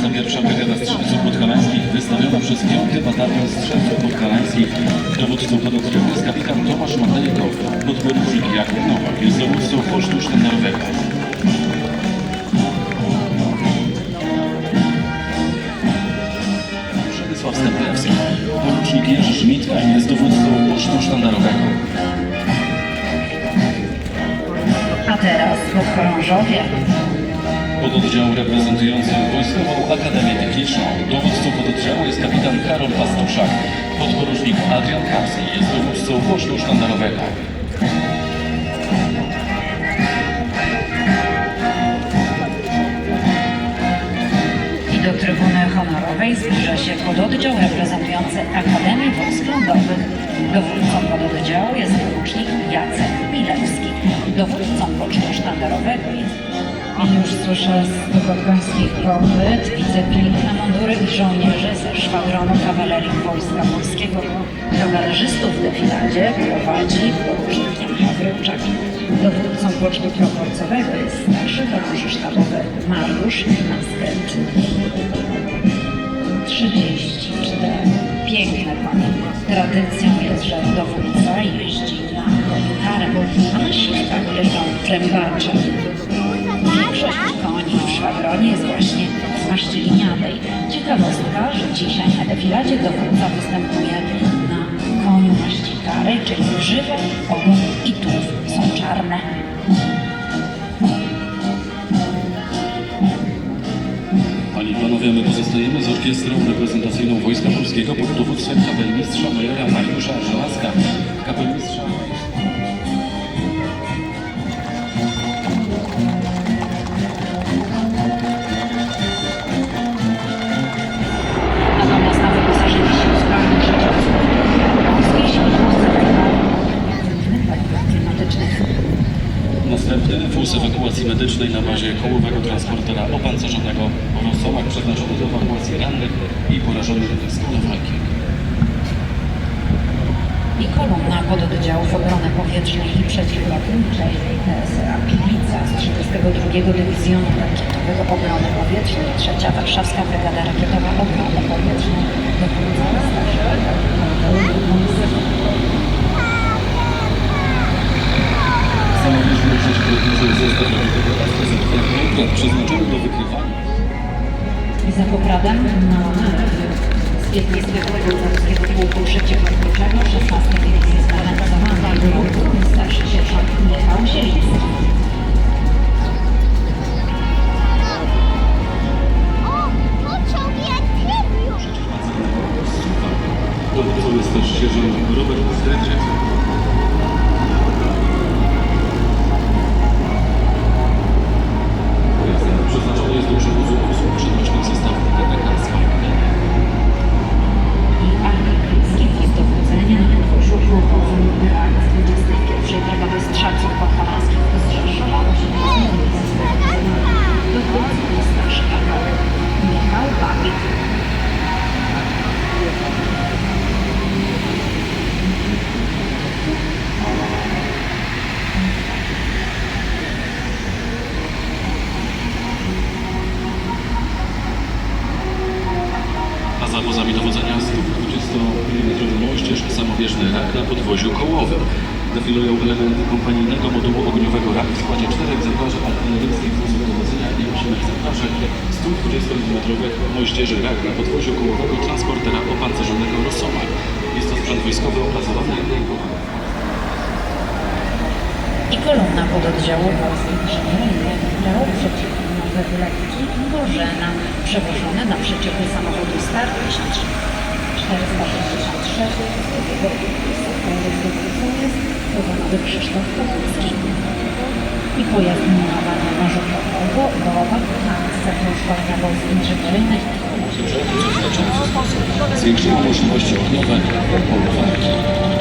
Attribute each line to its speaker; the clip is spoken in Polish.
Speaker 1: 21. Brygada Strzelców Podhalańskich wystawiona przez 5 Batalion Strzelców Podhalańskich. Dowódcą pododdziału jest kapitan Tomasz Matejko, podporucznik Jakub Nowak jest dowódcą posztu sztandarowego. Przemysław Staplewski, porucznik Jerzy Szmitka jest dowódcą posztu sztandarowego.
Speaker 2: A teraz podchorążowie.
Speaker 1: Pododdział reprezentujący Wojskową Akademię Techniczną. Dowódcą pododdziału jest kapitan Karol Pastuszak. Podporucznik Adrian Karski jest dowódcą posztu sztandarowego.
Speaker 2: I do trybuny honorowej zbliża się pododdział reprezentujący Akademię Wojsk Lądowych. Dowódcą pododdziału jest porucznik Jacek Milewski. Dowódcą pocztu sztandarowego jest... I już słyszę z dokładkońskich kopyt, widzę piękne mundury żołnierzy ze szwadronu kawalerii Wojska Polskiego. Kawalerzystów w defiladzie prowadzi porucznik Jan Hawryczak. Dowódcą pocztu proporcowego jest starszy chorąży sztabowy Mariusz Naskręt. 34. Piękne konie. Tradycją jest, że dowódca jeździ na koniu karem, a na silnikach jeżdżą trębacze. Ciekawostka, że dzisiaj na defiladzie dowódca występuje na koniu maści karej, czyli grzywek, ogon i tułów są czarne.
Speaker 1: Panie i Panowie, my pozostajemy z orkiestrą reprezentacyjną Wojska Polskiego pod dowództwem kapelmistrza majora Mariusza Żelazka. Kapelmistrza... Następny wóz ewakuacji medycznej na bazie kołowego transportera opancerzonego Rosołak przeznaczony do ewakuacji rannych i porażonych z walki.
Speaker 2: i kolumna pododdziałów obrony powietrznej i przeciwlotniczej. TSA Gliwica z 32 Dywizjonu Rakietowego Obrony Powietrznej, trzecia Warszawska Brygada Rakietowa Obrony Powietrznej
Speaker 1: Przeciwlotniczy zestaw rakietowy AstraZeneca przeznaczony do wykrywania
Speaker 2: I za pokradem na z 15 Polskiego Pułku Przeciwlotniczego 16 Dywizji Grup starszy sierżant Michał Zieliński.
Speaker 1: A za wozami dowodzenia 120 mm moździerz samowierzchny rak na podwoziu kołowym. Defilują elementy kompanijnego modułu ogniowego rak w składzie czterech egzemplarzy artyleryjskich wozów dowodzenia i 8 egzemplarzy 120 mm moździerzy rak na podwoziu kołowego transportera opancerzonego Rosomak. Jest to sprzęt wojskowy opracowany rękowy.
Speaker 2: i kolumna pododdziału wojsk inżynieryjnych brał przeciwnowe lekki Bożena przewożone na przyczepie samochodu Start 1466 dowódcą jest Krzysztof i pojazd minowania marzokrotowego Wołowa Hans Centrum Szkolenia Wojsk Inżynieryjnych
Speaker 1: Zwiększyło możliwości polu walki.